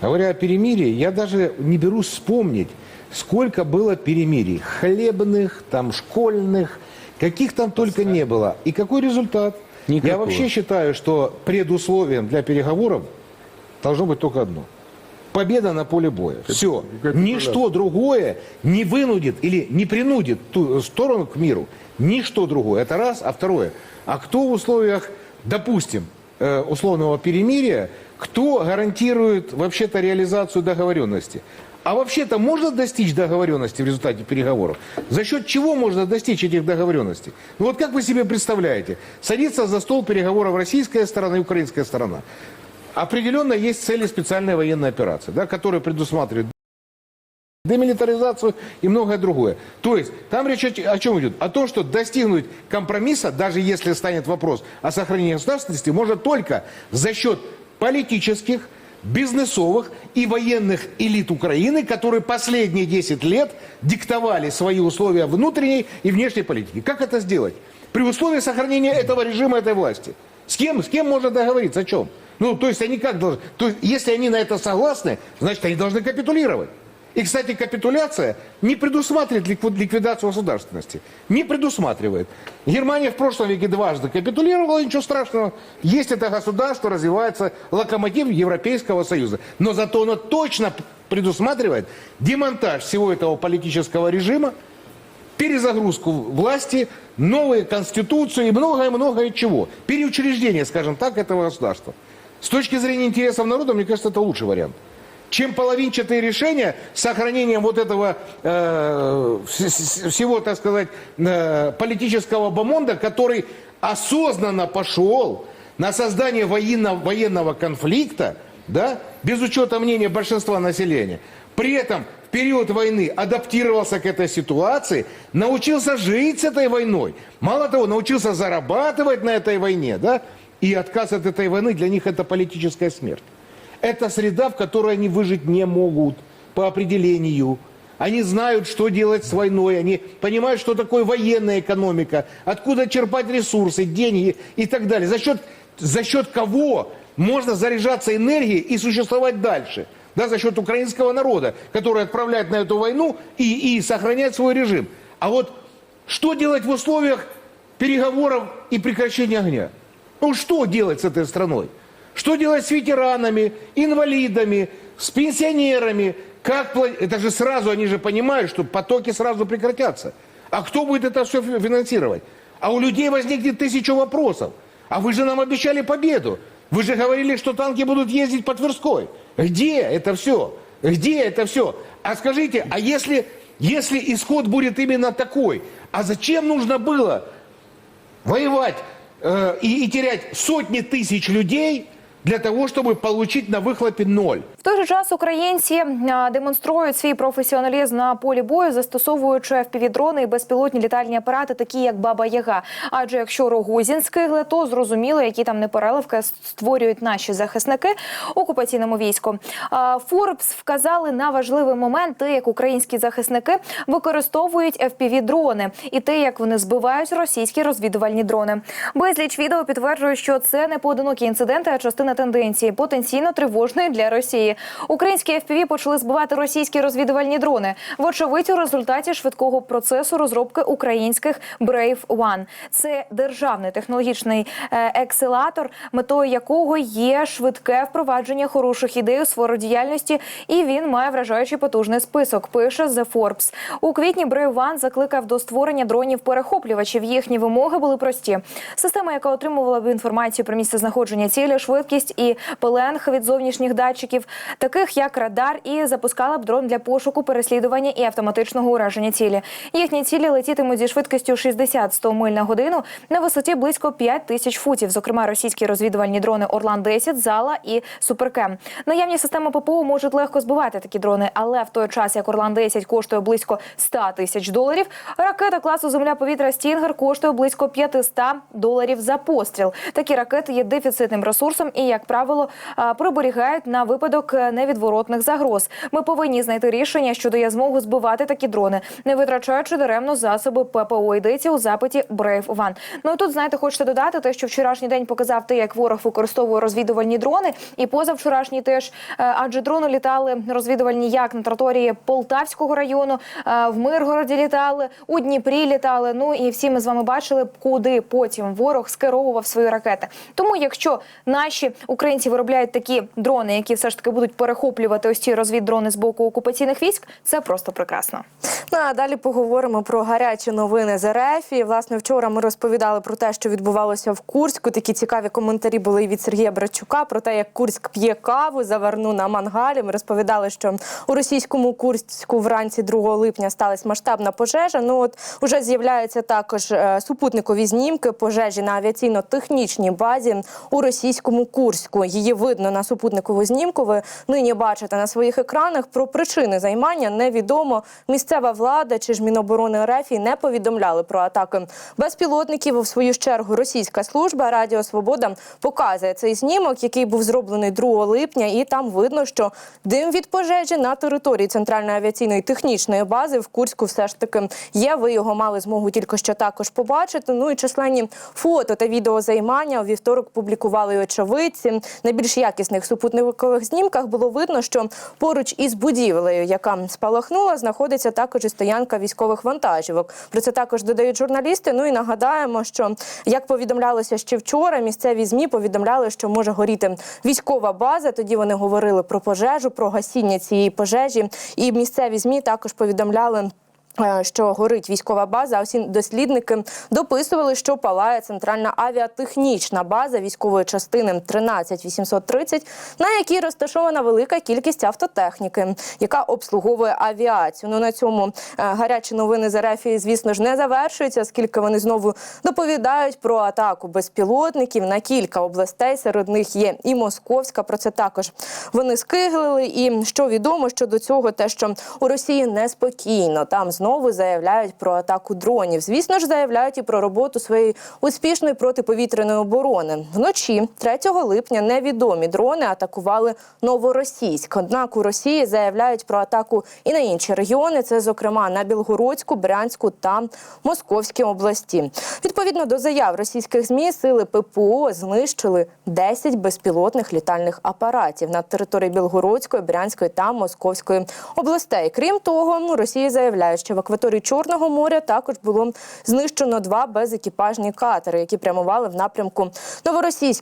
Говоря о перемирии, я даже не берусь вспомнить, сколько было перемирий. Хлебных, там, школьных, каких там только не было. И какой результат? Никакого. Я вообще считаю, что предусловием для переговоров должно быть только одно. Победа на поле боя. Все. Ничто другое не вынудит или не принудит ту сторону к миру. Ничто другое. Это раз. А второе. А кто в условиях, допустим, э, условного перемирия, кто гарантирует вообще-то реализацию договоренности? А вообще-то можно достичь договоренности в результате переговоров? За счет чего можно достичь этих договоренностей? Ну вот как вы себе представляете? Садится за стол переговоров российская сторона и украинская сторона. Определенно есть цели специальной военной операции, да, которые предусматривают демилитаризацию и многое другое. То есть там речь о, чем идет? О том, что достигнуть компромисса, даже если станет вопрос о сохранении государственности, можно только за счет политических, бизнесовых и военных элит Украины, которые последние 10 лет диктовали свои условия внутренней и внешней политики. Как это сделать? При условии сохранения этого режима, этой власти. С кем, с кем можно договориться? О чем? Ну, то есть они как должны... То есть, если они на это согласны, значит, они должны капитулировать. И, кстати, капитуляция не предусматривает ликвид- ликвидацию государственности. Не предусматривает. Германия в прошлом веке дважды капитулировала, ничего страшного. Есть это государство, развивается локомотив Европейского Союза. Но зато оно точно предусматривает демонтаж всего этого политического режима, перезагрузку власти, новую конституцию и многое-многое чего. Переучреждение, скажем так, этого государства. С точки зрения интересов народа, мне кажется, это лучший вариант. Чем половинчатые решения с сохранением вот этого э, вс- вс- всего, так сказать, э, политического бомонда, который осознанно пошел на создание военно- военного конфликта, да, без учета мнения большинства населения. При этом в период войны адаптировался к этой ситуации, научился жить с этой войной. Мало того, научился зарабатывать на этой войне, да, и отказ от этой войны для них это политическая смерть. Это среда, в которой они выжить не могут по определению. Они знают, что делать с войной, они понимают, что такое военная экономика, откуда черпать ресурсы, деньги и так далее. За счет, за счет кого можно заряжаться энергией и существовать дальше. Да, за счет украинского народа, который отправляет на эту войну и, и сохраняет свой режим. А вот что делать в условиях переговоров и прекращения огня? Ну что делать с этой страной? Что делать с ветеранами, инвалидами, с пенсионерами? Как Это же сразу, они же понимают, что потоки сразу прекратятся. А кто будет это все финансировать? А у людей возникнет тысячу вопросов. А вы же нам обещали победу. Вы же говорили, что танки будут ездить по Тверской. Где это все? Где это все? А скажите, а если, если исход будет именно такой, а зачем нужно было воевать э, и, и терять сотни тысяч людей для того, чтобы получить на выхлопе ноль? В той же час українці демонструють свій професіоналізм на полі бою, застосовуючи FPV-дрони і безпілотні літальні апарати, такі як Баба Яга. Адже якщо Рогозін скигле, то зрозуміло, які там непереливки створюють наші захисники окупаційному війську. Форбс вказали на важливий момент, те, як українські захисники використовують FPV-дрони, і те, як вони збивають російські розвідувальні дрони. Безліч відео підтверджує, що це не поодинокі інциденти, а частина тенденції потенційно тривожної для Росії. Українські FPV почали збивати російські розвідувальні дрони. Вочевидь, у результаті швидкого процесу розробки українських Brave One. Це державний технологічний е, екселатор, метою якого є швидке впровадження хороших ідей у сферу діяльності, і він має вражаючий потужний список. Пише The Forbes. У квітні Brave One закликав до створення дронів перехоплювачів. Їхні вимоги були прості. Система, яка отримувала б інформацію про місце знаходження цілі, швидкість і пеленг від зовнішніх датчиків, таких як радар, і запускала б дрон для пошуку, переслідування і автоматичного ураження цілі. Їхні цілі летітимуть зі швидкістю 60-100 миль на годину на висоті близько 5 тисяч футів. Зокрема, російські розвідувальні дрони Орлан 10 Зала і Суперкем. Наявні системи ППО можуть легко збивати такі дрони, але в той час як Орлан 10 коштує близько 100 тисяч доларів, ракета класу Земля-повітря Стінгер коштує близько 500 доларів за постріл. Такі ракети є дефіцитним ресурсом, і як правило, приберігають на випадок е, невідворотних загроз. Ми повинні знайти рішення, що дає змогу збивати такі дрони, не витрачаючи даремно засоби ППО. Йдеться у запиті Brave One. Ну тут знаєте, хочете додати те, що вчорашній день показав те, як ворог використовує розвідувальні дрони, і позавчорашній теж, Е, адже дрони літали розвідувальні як на території Полтавського району, е, в Миргороді літали, у Дніпрі літали. Ну і всі ми з вами бачили, куди потім ворог скеровував свої ракети. Тому, якщо наші українці виробляють такі дрони, які все ж таки будуть перехоплювати ось ці розвіддрони з боку окупаційних військ, це просто прекрасно. Ну а далі поговоримо про гарячі новини з РФ. І, власне, вчора ми розповідали про те, що відбувалося в Курську. Такі цікаві коментарі були від Сергія Брачука про те, як Курськ п'є каву заварну на мангалі. Ми розповідали, що у російському Курську вранці 2 липня сталася масштабна пожежа. Ну от уже з'являються також е, супутникові знімки пожежі на авіаційно-технічній базі у російському Курську. Її видно на супутникову знімку. Ви нині бачите на своїх екранах. Про причини займання невідомо. Місцева влада чи ж Міноборони РФ не повідомляли про атаки безпілотників. У свою чергу російська служба Радіо Свобода показує цей знімок, який був зроблений 2 липня, і там видно, що дим від пожежі на території центральної авіаційної технічної бази в Курську все ж таки є. Ви його мали змогу тільки що також побачити. Ну і численні фото та відеозаймання у вівторок публікували очевидці. На більш якісних супутникових знімках було видно, що поруч із будівлею, яка спалахнула, знаходиться також і стоянка військових вантажівок. Про це також додають журналісти. Ну і нагадаємо, що як повідомлялося ще вчора, місцеві змі повідомляли, що може горіти військова база. Тоді вони говорили про пожежу, про гасіння цієї пожежі. І місцеві змі також повідомляли. Е, Що горить військова база, а усі дослідники дописували, що палає центральна авіатехнічна база військової частини 13830, на якій розташована велика кількість автотехніки, яка обслуговує авіацію. Ну на цьому е, гарячі новини з РФ, звісно ж, не завершуються, оскільки вони знову доповідають про атаку безпілотників на кілька областей. Серед них є і Московська. Про це також вони скиглили. І що відомо щодо цього, те, що у Росії неспокійно там знову заявляють про атаку дронів. Звісно ж, заявляють і про роботу своєї успішної протиповітряної оборони. Вночі 3 липня невідомі дрони атакували Новоросійськ. Однак у Росії заявляють про атаку і на інші регіони. Це, зокрема, на Білгородську, Брянську та Московській області. Відповідно до заяв російських змі, сили ППО знищили 10 безпілотних літальних апаратів на території Білгородської, Брянської та Московської областей. Крім того, Росія заявляє, що в акваторії Чорного моря також було знищено два безекіпажні катери, які прямували в напрямку Новоросійськ